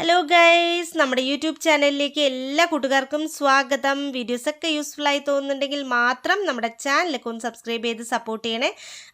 Hello guys നമ്മുടെ YouTube ചാനലിലേക്ക് എല്ലാ കൂട്ടുകാർക്കും സ്വാഗതം. വീഡിയോസൊക്കെ യൂസ്ഫുൾ ആയി തോന്നുന്നുണ്ടെങ്കിൽ മാത്രം നമ്മുടെ ചാനലൊക്കെ ഒന്ന് സബ്സ്ക്രൈബ് ചെയ്ത് സപ്പോർട്ട് ചെയ്യണേ.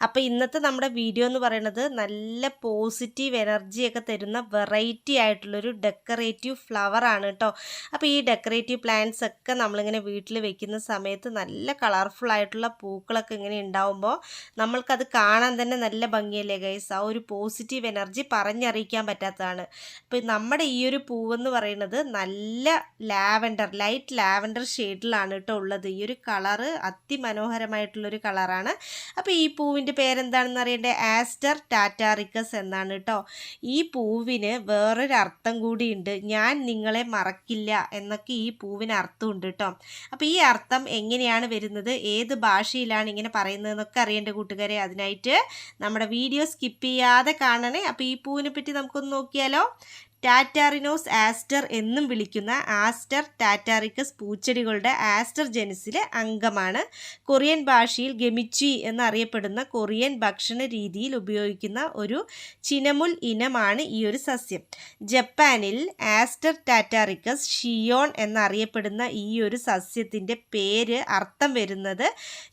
അപ്പോൾ ഇന്നത്തെ നമ്മുടെ വീഡിയോ എന്ന് പറയുന്നത് നല്ല പോസിറ്റീവ് എനർജിയൊക്കെ തരുന്ന വെറൈറ്റി ആയിട്ടുള്ളൊരു ഡെക്കറേറ്റീവ് ഫ്ലവർ ആണ് കേട്ടോ അപ്പോൾ ഈ ഡെക്കറേറ്റീവ് പ്ലാന്റ്സ് ഒക്കെ നമ്മളിങ്ങനെ വീട്ടിൽ വെക്കുന്ന സമയത്ത് നല്ല കളർഫുൾ ആയിട്ടുള്ള പൂക്കളൊക്കെ ഇങ്ങനെ ഉണ്ടാവുമ്പോൾ നമ്മൾക്കത് കാണാൻ തന്നെ നല്ല ഭംഗിയല്ലേ ഗൈസ് ആ ഒരു പോസിറ്റീവ് എനർജി പറഞ്ഞറിയിക്കാൻ പറ്റാത്തതാണ്. അപ്പോൾ നമ്മുടെ ഈ ഒരു പൂവെന്ന് പറയുന്നത് നല്ല ലാവൻഡർ ലൈറ്റ് ലാവൻഡർ ഷെയ്ഡിലാണ് കേട്ടോ ഉള്ളത്. ഈ ഒരു കളറ് അതിമനോഹരമായിട്ടുള്ളൊരു കളറാണ് അപ്പോൾ ഈ പൂവിന്റെ പേരെന്താണെന്ന് അറിയേണ്ടത് ആസ്റ്റർ ടാറ്റാറിക്കസ് എന്നാണ് കേട്ടോ ഈ പൂവിന് വേറൊരു അർത്ഥം കൂടിയുണ്ട്. ഞാൻ നിങ്ങളെ മറക്കില്ല എന്നൊക്കെ ഈ പൂവിന് അർത്ഥമുണ്ട് കേട്ടോ അപ്പോൾ ഈ അർത്ഥം എങ്ങനെയാണ് വരുന്നത്? ഏത് ഭാഷയിലാണ് ഇങ്ങനെ പറയുന്നതെന്നൊക്കെ അറിയേണ്ട കൂട്ടുകാരെ അതിനായിട്ട് നമ്മുടെ വീഡിയോ സ്കിപ്പ് ചെയ്യാതെ കാണണേ. അപ്പോൾ ഈ പൂവിനെ പറ്റി നമുക്കൊന്ന് നോക്കിയാലോ? ടാറ്റാറിനോസ് ആസ്റ്റർ എന്നും വിളിക്കുന്ന ആസ്റ്റർ ടാറ്റാറിക്കസ് പൂച്ചെടികളുടെ ആസ്റ്റർ ജനസിലെ അംഗമാണ്. കൊറിയൻ ഭാഷയിൽ ഗമിച്ചി എന്നറിയപ്പെടുന്ന കൊറിയൻ ഭക്ഷണ രീതിയിൽ ഉപയോഗിക്കുന്ന ഒരു ചിനമുൽ ഇനമാണ് ഈ ഒരു സസ്യം. ജപ്പാനിൽ ആസ്റ്റർ ടാറ്റാറിക്കസ് ഷിയോൺ എന്നറിയപ്പെടുന്ന ഈ ഒരു സസ്യത്തിന്റെ പേര് അർത്ഥം വരുന്നത്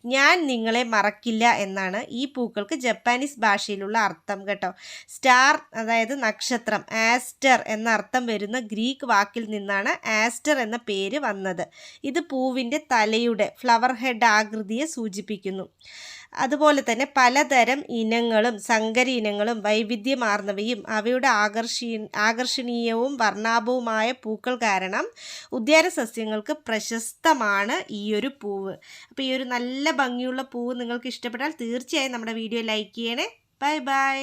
ഞാൻ നിങ്ങളെ മറക്കില്ല എന്നാണ്. ഈ പൂക്കൾക്ക് ജപ്പാനീസ് ഭാഷയിലുള്ള അർത്ഥം കേട്ടോ. സ്റ്റാർ അതായത് നക്ഷത്രം ആസ്റ്റർ എന്ന അർത്ഥം വരുന്ന ഗ്രീക്ക് വാക്കിൽ നിന്നാണ് ആസ്റ്റർ എന്ന പേര് വന്നത്. ഇത് പൂവിന്റെ തലയുടെ ഫ്ലവർ ഹെഡ് ആകൃതിയെ സൂചിപ്പിക്കുന്നു. അതുപോലെ തന്നെ പലതരം ഇനങ്ങളും സങ്കര ഇനങ്ങളും വൈവിധ്യമാർന്നവയും അവയുടെ ആകർഷീ ആകർഷണീയവും വർണാഭവുമായ പൂക്കൾ കാരണം ഉദ്യാന സസ്യങ്ങൾക്ക് പ്രശസ്തമാണ് ഈ ഒരു പൂവ്. അപ്പോൾ ഈ ഒരു നല്ല ഭംഗിയുള്ള പൂവ് നിങ്ങൾക്ക് ഇഷ്ടപ്പെട്ടാൽ തീർച്ചയായും നമ്മുടെ വീഡിയോ ലൈക്ക് ചെയ്യണേ. Bye bye.